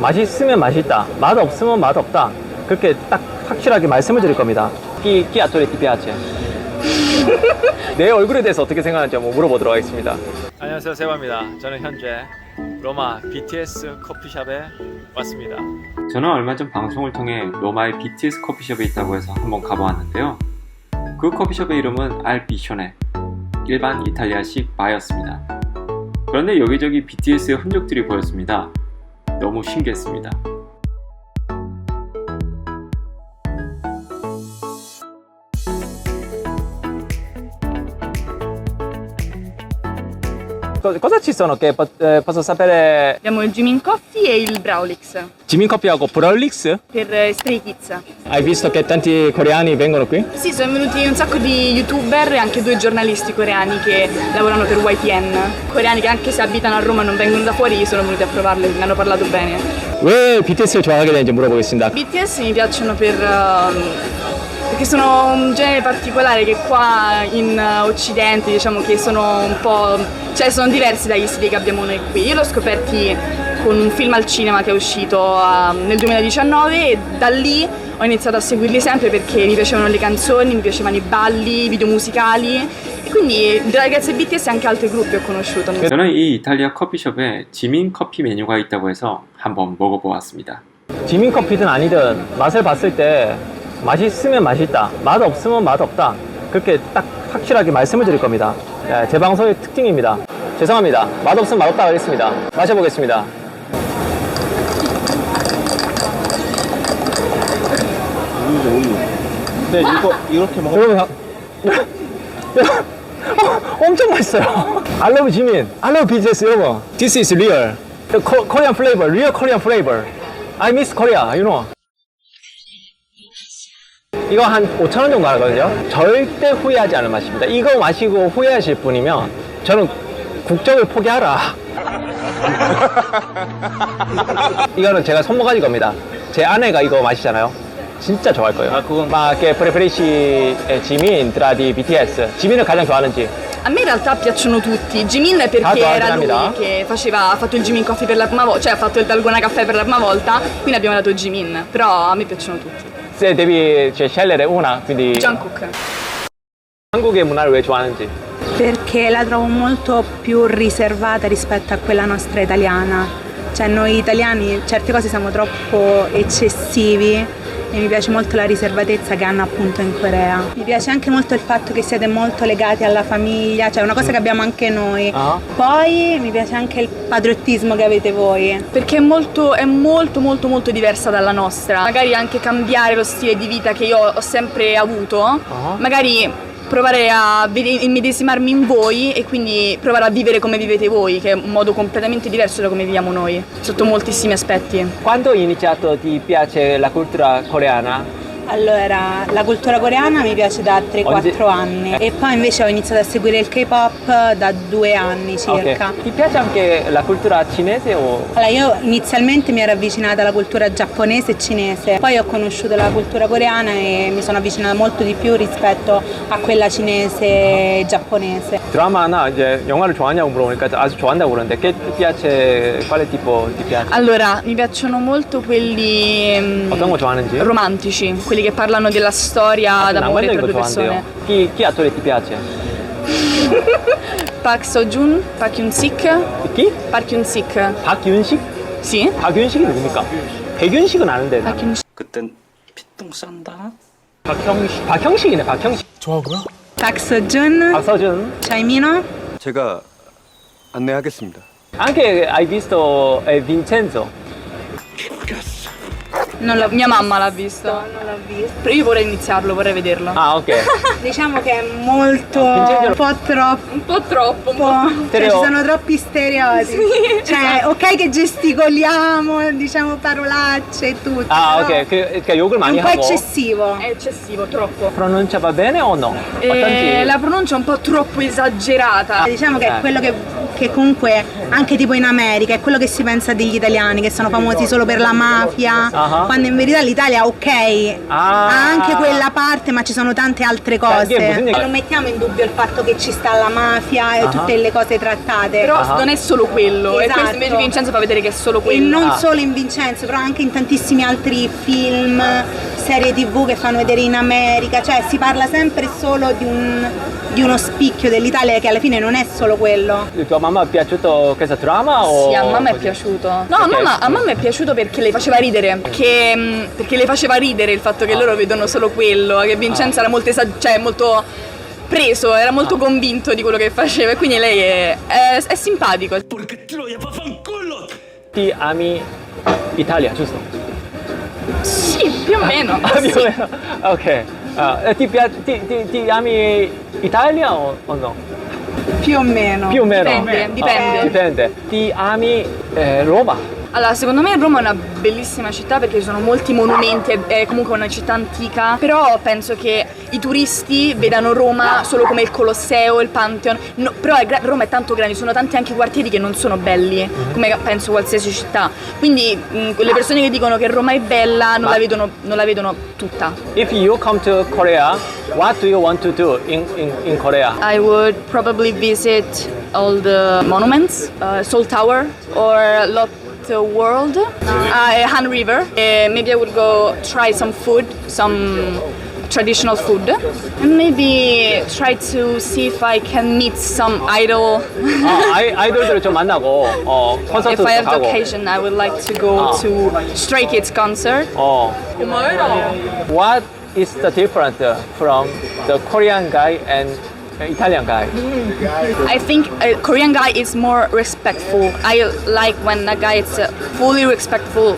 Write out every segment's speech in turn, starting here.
맛있으면 맛있다, 맛 없으면 맛 없다. 그렇게 딱 확실하게 말씀을 드릴 겁니다. 끼, 끼 아토레 티피아체. 내 얼굴에 대해서 어떻게 생각하는지 한번 물어보도록 하겠습니다. 안녕하세요, 세바입니다. 저는 현재 로마 BTS 커피숍에 왔습니다. 저는 얼마 전 방송을 통해 로마의 BTS 커피숍에 있다고 해서 한번 가보았는데요. 그 커피숍의 이름은 알비쇼네, 일반 이탈리아식 바였습니다. 그런데 여기저기 BTS의 흔적들이 보였습니다. 너무 신기했습니다. Cosa ci sono che posso sapere? Abbiamo il Jimin Coffee e il Brawlix 지민 커피하고 브라울릭스? per eh, Stray Kids. Hai visto che tanti coreani vengono qui? Sì, sono venuti un sacco di youtuber e anche due giornalisti coreani che lavorano per YTN. Coreani che anche se abitano a Roma e non vengono da fuori sono venuti a provarle, ne hanno parlato bene. 왜 BTS를 좋아하게 되는지 물어보겠습니다. BTS mi piacciono per... ehm, perché sono un genere particolare che qua in eh, occidente diciamo che sono un po'... cioè sono diversi dagli stili che abbiamo noi qui. Io l'ho scoperti con un film al cinema che è uscito ehm, nel 2019 e da lì ho iniziato a seguirli sempre perché mi piacevano le canzoni, mi piacevano i balli, i video musicali e quindi da ragazze BTS anche altri gruppi ho conosciuto. 저는 이 이탈리아 커피숍에 지민 커피 메뉴가 있다고 해서 한번 먹어보았습니다. 지민 커피든 아니든 맛을 봤을 때 맛있으면 맛있다, 맛 없으면 맛 없다. 그렇게 딱 확실하게 말씀을 드릴 겁니다. 예, 제 방송의 특징입니다. 죄송합니다. 맛 없으면 맛 없다 하겠습니다. 마셔보겠습니다. 근데 이거 이렇게 먹으면 여러분, 야, 어, 엄청 맛있어요. I love 지민. I love BTS 여러분. This is real. The Korean flavor, real Korean flavor. I miss Korea, you know. 이거 한 5,000원 정도 하거든요. 절대 후회하지 않을 맛입니다. 이거 마시고 후회하실 분이면 저는 국적을 포기하라. 이거는 제가 손모가지 겁니다. 제 아내가 이거 마시잖아요. 진짜 좋아할 거예요. 아, 그건- preferisci eh, Jimin tra di BTS? Jimin을 가장 좋아하는지? A me in realtà piacciono tutti. Jimin Ah, perché guarda, era lui Namida. che faceva, ha fatto il Jimin Coffee per la prima volta, cioè ha fatto il Dalgona Caffè per la prima volta, quindi abbiamo dato Jimin. Però a me piacciono tutti. Se devi cioè, scegliere una, quindi Jungkook. 한국의 문화를 왜 좋아하는지? perché la trovo molto più riservata rispetto a quella nostra italiana. Cioè noi italiani certe cose siamo troppo eccessivi e mi piace molto la riservatezza che hanno appunto in Corea. Mi piace anche molto il fatto che siete molto legati alla famiglia, cioè una cosa che abbiamo anche noi. Ah. Poi mi piace anche il patriottismo che avete voi. Perché è molto, è molto molto molto diversa dalla nostra. Magari anche cambiare lo stile di vita che io ho sempre avuto. Ah. Magari provare a immedesimarmi in voi e quindi provare a vivere come vivete voi, che è un modo completamente diverso da come viviamo noi, sotto moltissimi aspetti. Quando hai iniziato ti piace la cultura coreana? Allora, la cultura coreana mi piace da 3-4 Oggi- anni e poi invece ho iniziato a seguire il K-pop da due anni circa. Ok. Ti piace anche la cultura cinese o Allora, io inizialmente mi ero avvicinata alla cultura giapponese e cinese, poi ho conosciuto la cultura coreana e mi sono avvicinata molto di più rispetto a quella cinese e giapponese. 드라마나 이제 영화를 좋아하냐고 물어보니까 아주 좋아한다고 그러는데 che ti piace quale tipo ti piace? Allora, mi piacciono molto quelli mm, 어떤 거 좋아하는지? romantici, quelli che parlano della storia d'amore tra due persone. chi, chi attore ti piace? Park Seo-joon, Park Hyun-sik, chi? Park Hyun-sik. 박윤식? Sì? 박윤식이 누굽니까? 백윤식은 아는데 Park Hyun-sik. 그땐 피똥 싼다. 박형식 박형식이네 박형식 Park Seo-joon, 박서준 Chaimino, 제가 안내하겠습니다. anche hai visto eh, Vincenzo La, mia mamma l'ha visto. Non l'ho visto. Io vorrei iniziarlo, vorrei vederlo. Ah, ok. diciamo che è molto un po' troppo. Un po' troppo. Un po'. Cioè, ci sono troppi stereotipi. Sì, cioè, esatto. ok che gesticoliamo, diciamo parolacce e tutto. Ah, ok, che, io è un po' eccessivo. È eccessivo, troppo. Pronuncia va bene o no? Eh, la pronuncia è un po' troppo esagerata. Ah, diciamo che è eh. quello che che comunque anche tipo in America è quello che si pensa degli italiani che sono famosi solo per la mafia Ah. quando in verità l'Italia ok, Ah. ha anche quella parte ma ci sono tante altre cose. che bisogna- Non mettiamo in dubbio il fatto che ci sta la mafia e Ah. tutte le cose trattate. Però Ah. non è solo quello, e Esatto. questo invece Vincenzo fa vedere che è solo E quello. non Ah. solo in Vincenzo, però anche in tantissimi altri film, serie tv che fanno vedere in America, cioè si parla sempre solo di, un- di uno spicchio dell'Italia che alla fine non è solo quello. tua mamma è piaciuto questo drama o Sì, a mamma è così? piaciuto. No, a Perché? mamma, a mamma è piaciuto perché le faceva ridere. Perché, mm, perché le faceva ridere il fatto che loro vedono solo quello. Che Vincenzo era molto, esa- cioè, molto preso, era molto convinto di quello che faceva. E quindi lei è, è- è simpatico. Ti ami Italia, giusto? Sì, più o meno. Ah, più o Sì. meno. Ok. E ti, ti, ti- ti ami Italia o, o no? Più o meno. Più o meno? Dipende, dipende. Ah, dipende. Ti ami eh, Roma? Allora, secondo me Roma è una bellissima città perché ci sono molti monumenti, è- comunque una città antica, però penso che i turisti vedano Roma solo come il Colosseo, il Pantheon, No, però è gra- Roma è tanto grande, ci sono tanti anche quartieri che non sono belli, come penso qualsiasi città. Quindi mh, le persone che dicono che Roma è bella non, la, vedono, non la vedono tutta. If you come to Korea, what do you want to do in, in, in Korea? I would probably visit all the monuments, uh, Seoul Tower or Lot World, uh, Han River. Uh, maybe I would go try some food, some traditional food, and maybe try to see if I can meet some idol. 아, 아이, 아이돌들을 좀 만나고 어, if 콘서트도 I have the 가고 occasion, I would like to go Ah. to Stray Kids concert. 어. What is the difference from the Korean guy and Italian guy? I think a Korean guy is more respectful. I like when a guy is uh, fully respectful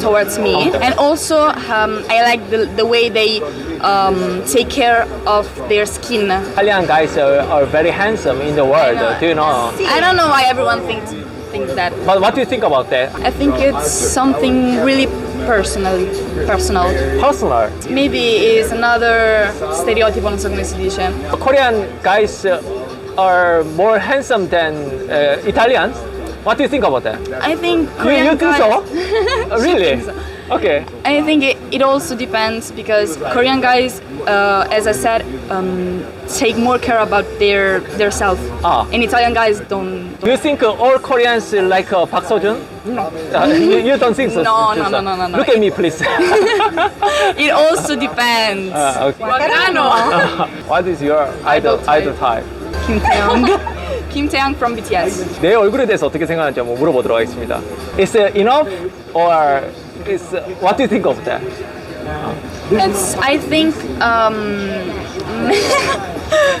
towards me, and also um, I like the, the way they um, take care of their skin. Italian guys are, are very handsome in the world. Do you know? I don't know why everyone thinks thinks that. But what do you think about that? I think it's something really personal. Personal. Personal. Maybe is another stereotype, non so come si dice. Korean guys uh, are more handsome than uh, Italians. What do you think about that? I think Korean you think guys- so? Uh, really? so. Okay. I think it, it also depends because Korean guys, uh, as I said, um, take more care about their their self, Ah. and Italian guys don't. Do you think uh, all Koreans like uh, Park Seo-joon? No. Uh, you, you don't think so? No, no, no, no, no, no. Look at me, please. It also depends. Ah, okay. Guarano. What is your idol Idol type. Kim Taeyong. Kim Taeyang from BTS. 내 얼굴에 대해서 어떻게 생각하는지 한번 물어보도록 하겠습니다. Is it enough or is what do you think of that? It's I think um,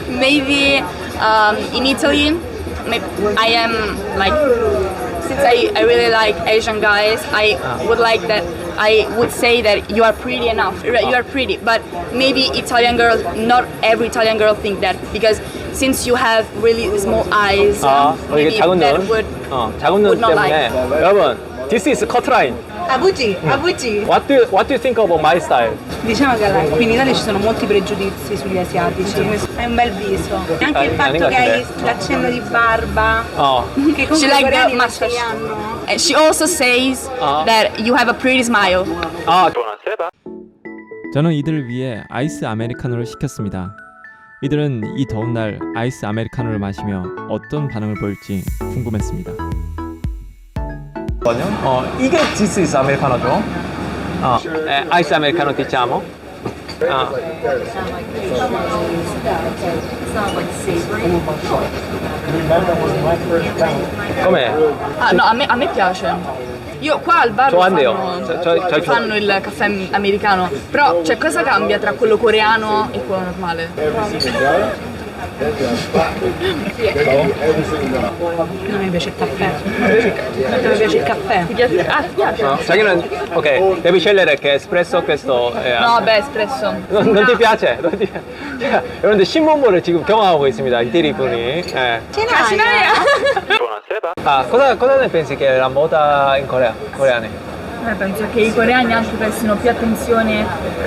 maybe um, in Italy, may- I am like since I, I really like Asian guys, I would like that. I would say that you are pretty enough. You are pretty, but maybe Italian girls, not every Italian girl think that because since you have really small eyes, 아, 어, 이게 maybe 작은 that 눈. would 어, 작은 눈 would not 때문에 여러분, this is cut line. Abuji, Abuji. What do you, what do you think about my style? Diciamo che alla- qui in Italia ci sono molti pregiudizi sugli asiatici. Hai un bel viso. E anche il Ah, fatto Nicola, che hai sì. l'accenno di barba. 어, Che comunque She i like coreani the non ce li mustache. hanno. And she also says Ah. that you have a pretty smile. 아, 저는 이들을 위해 아이스 아메리카노를 시켰습니다. 이들은 이 더운 날 아이스 아메리카노를 마시며 어떤 반응을 보일지 궁금했습니다. 어, 이게 this is 아메리카노죠. 어, 에, 아이스 아메리카노 diciamo. 아, com'è? Ah no, a me, a me piace. Io qua al bar 좋아한대요. fanno, 저- 저- 저- fanno il caffè americano, però cioè, cosa cambia tra quello coreano e quello normale? Non mi piace il caffè. Non mi piace il caffè. Ti piace? Ah, ti piace? 어, 자기는 ok, devi scegliere che espresso questo. eh, No, beh, espresso. non, non ti piace? Non ti- 자, 여러분들 신문부를 지금 경험하고 있습니다. 이태리 분이. 예. Casinaia! Ah, cosa, cosa ne pensi che è la moda in Corea? Coreane? Eh, penso che i coreani anche prestino più attenzione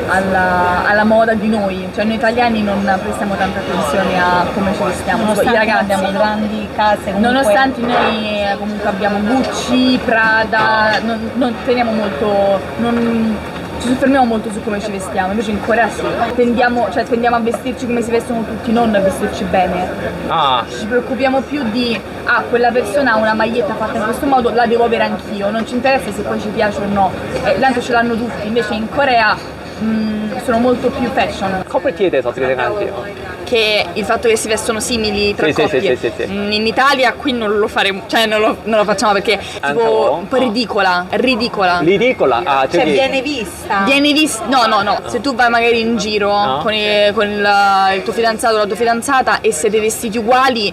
alla, alla moda di noi, cioè noi italiani non prestiamo tanta attenzione a come ci vestiamo, Nonostante i ragazzi abbiamo grandi case comunque Nonostante noi eh, comunque abbiamo Gucci, Prada, non, non teniamo molto, non ci soffermiamo molto su come ci vestiamo, invece in Corea sì, tendiamo, cioè, tendiamo a vestirci come si vestono tutti, non a vestirci bene. Ah, Ci preoccupiamo più di, ah, quella persona ha una maglietta fatta in questo modo, la devo avere anch'io, non ci interessa se poi ci piace o no, eh, tanto ce l'hanno tutti, invece in Corea mh, sono molto più fashion. 커플티에 대해서 어떻게 생각하세요? anche il fatto che si vestono simili tra sì, coppie. Sì, sì, in Italia qui non lo faremo, cioè non lo, non lo facciamo perché è un po' ridicola, ridicola. Ridicola? Ah, cioè, cioè dici. viene vista. Viene vista, no, no, no, no. Se tu vai magari in giro no. con, il, con il, il tuo fidanzato o la tua fidanzata e siete vestiti uguali,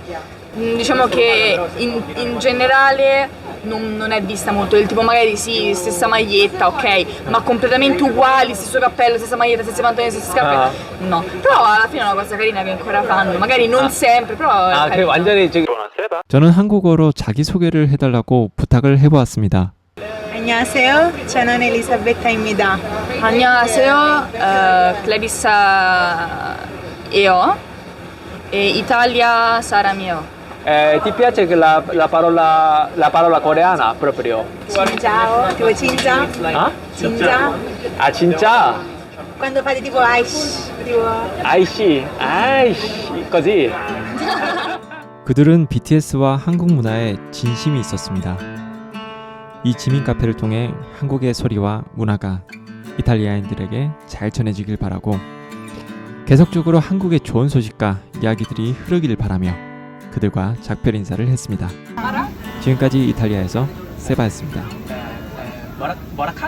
mm, diciamo che in, in generale non, non è vista molto, del tipo magari sì, stessa maglietta, ok, ma completamente uguali, stesso cappello, stessa maglietta, stesse pantaloni, stesse scarpe, Ah. no. Però alla fine è una cosa carina che ancora fanno, magari non sempre, però 아, 그. 완전히 지금. 저는 한국어로 자기소개를 해달라고 부탁을 해보았습니다. 안녕하세요. 저는 엘리사베타입니다. 안녕하세요, 어, Clarissa e Italia 사람이요. Eh, ti piace la, la parola, la parola coreana proprio? Ciao, tipo cin자, Ah? cin자. 아, 진짜? Quando fate tipo aish, tipo 아이씨, 아이씨, così. 그들은 BTS와 한국 문화에 진심이 있었습니다. 이 지민 카페를 통해 한국의 소리와 문화가 이탈리아인들에게 잘 전해지길 바라고 계속적으로 한국의 좋은 소식과 이야기들이 흐르길 바라며 그들과 작별 인사를 했습니다. 지금까지 이탈리아에서 세바였습니다. 뭐라 뭐라 카